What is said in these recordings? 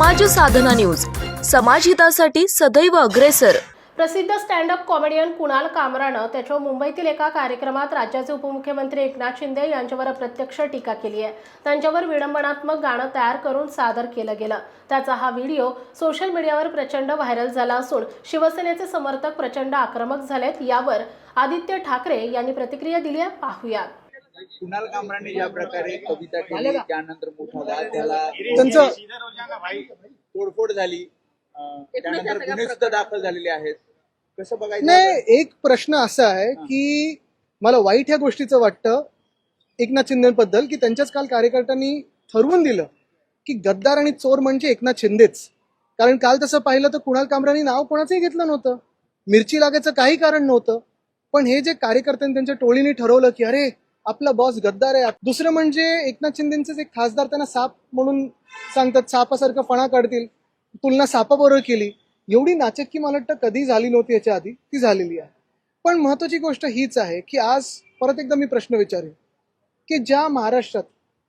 समाज साधना न्यूज. समाजहितासाठी सदैव अग्रेसर. प्रसिद्ध स्टँडअप कॉमेडियन कुणाल कामरानं त्याच्या मुंबईतील एका कार्यक्रमात राज्याचे उपमुख्यमंत्री एकनाथ शिंदे यांच्यावर प्रत्यक्ष टीका केली आहे. त्यांच्यावर विडंबनात्मक गाणं तयार करून सादर केलं गेलं. त्याचा हा व्हिडिओ सोशल मीडियावर प्रचंड व्हायरल झाला असून शिवसेनेचे समर्थक प्रचंड आक्रमक झालेत यावर आदित्य ठाकरे यांनी प्रतिक्रिया दिली आहे. पाहूयात कुणाल कामराने ज्या प्रकारे कविता केली त्यानंतर मोठा वाद झाला. त्यांचं तोडफोड झाली. त्यानंतर गुन्हे सुद्धा दाखल झालेले आहेत. कसं बघायचं नाही एक प्रश्न असा आहे की मला वाईट ह्या गोष्टीचं वाटतं एकनाथ शिंदेबद्दल की त्यांच्याच काल कार्यकर्त्यांनी ठरवून दिलं की गद्दार आणि चोर म्हणजे एकनाथ शिंदेच. कारण काल तसं पाहिलं तर कुणाल कामरानी नाव कोणाचंही घेतलं नव्हतं. मिरची लागायचं काही कारण नव्हतं. पण हे जे कार्यकर्त्यांनी त्यांच्या टोळीने ठरवलं की अरे आपला बॉस गद्दार आहे. दुसरं म्हणजे एकनाथ शिंदेचेच एक खासदार त्यांना साप म्हणून सांगतात सापासारखं फणा काढतील. तुलना सापाबरोबर केली. एवढी नाचक्की मला वाटतं कधी झाली नव्हती याच्या आधी. ती झालेली आहे. पण महत्वाची गोष्ट हीच आहे की आज परत एकदा मी प्रश्न विचारेन की ज्या महाराष्ट्रात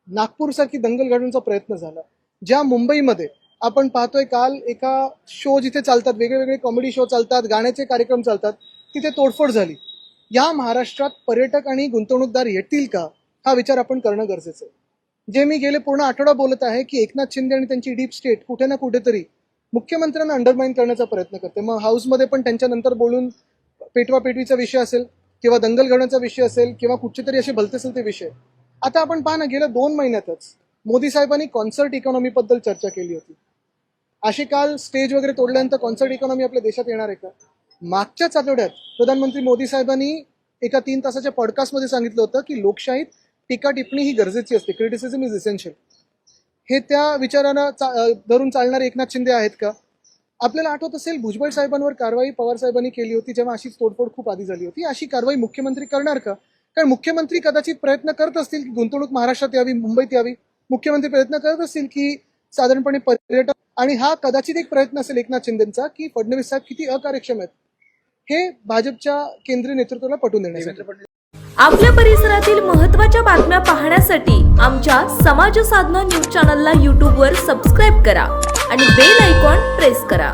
नागपूरसारखी दंगल घडवण्याचा प्रयत्न झाला ज्या मुंबईमध्ये आपण पाहतोय काल एका शो जिथे चालतात वेगळे वेगळे कॉमेडी शो चालतात गाण्याचे कार्यक्रम चालतात तिथे तोडफोड झाली. या महाराष्ट्रात पर्यटक आणि गुंतवणूकदार येतील का? हा विचार आपण करणं गरजेचं आहे. जे मी गेले पूर्ण आठवडा बोलत आहे की एकनाथ शिंदे आणि त्यांची डीप स्टेट कुठे ना कुठेतरी मुख्यमंत्र्यांना अंडरमाइन करण्याचा प्रयत्न करते. मग हाऊसमध्ये पण त्यांच्यानंतर बोलून पेटवा पेटवीचा विषय असेल किंवा दंगल घडण्याचा विषय असेल किंवा कुठचे तरी असे भलते ते विषय. आता आपण पहा ना गेल्या दोन महिन्यातच मोदी साहेबांनी कॉन्सर्ट इकॉनॉमीबद्दल चर्चा केली होती. अशी काल स्टेज वगैरे तोडल्यानंतर कॉन्सर्ट इकॉनॉमी आपल्या देशात येणार आहे का? मागच्याच आठवड्यात प्रधानमंत्री मोदी साहेबांनी एका तीन तासाच्या पॉडकास्टमध्ये सांगितलं होतं की लोकशाहीत टीका टिप्पणी ही गरजेची असते. क्रिटिसिझम इज इसेन्शियल हे त्या विचारानं चा- धरून चालणारे एकनाथ शिंदे आहेत का? आपल्याला आठवत असेल भुजबळ साहेबांवर कारवाई पवार साहेबांनी केली होती जेव्हा अशीच तोडफोड खूप आधी झाली होती. अशी कारवाई मुख्यमंत्री करणार का? कारण मुख्यमंत्री कदाचित प्रयत्न करत असतील की गुंतवणूक महाराष्ट्रात यावी मुंबईत यावी. मुख्यमंत्री प्रयत्न करत असतील की साधारणपणे पर्यटक आणि हा कदाचित एक प्रयत्न असेल एकनाथ शिंदेचा की फडणवीस साहेब किती अकार्यक्षम आहेत. हे भाजपच्या केंद्रीय नेतृत्वाला पटवून देण्यासाठी. आपल्या परिसरातील महत्त्वाच्या बातम्या पाहण्यासाठी आमच्या समाज साधना न्यूज चॅनलला यूट्यूबवर सबस्क्राईब करा आणि बेल आयकॉन प्रेस करा.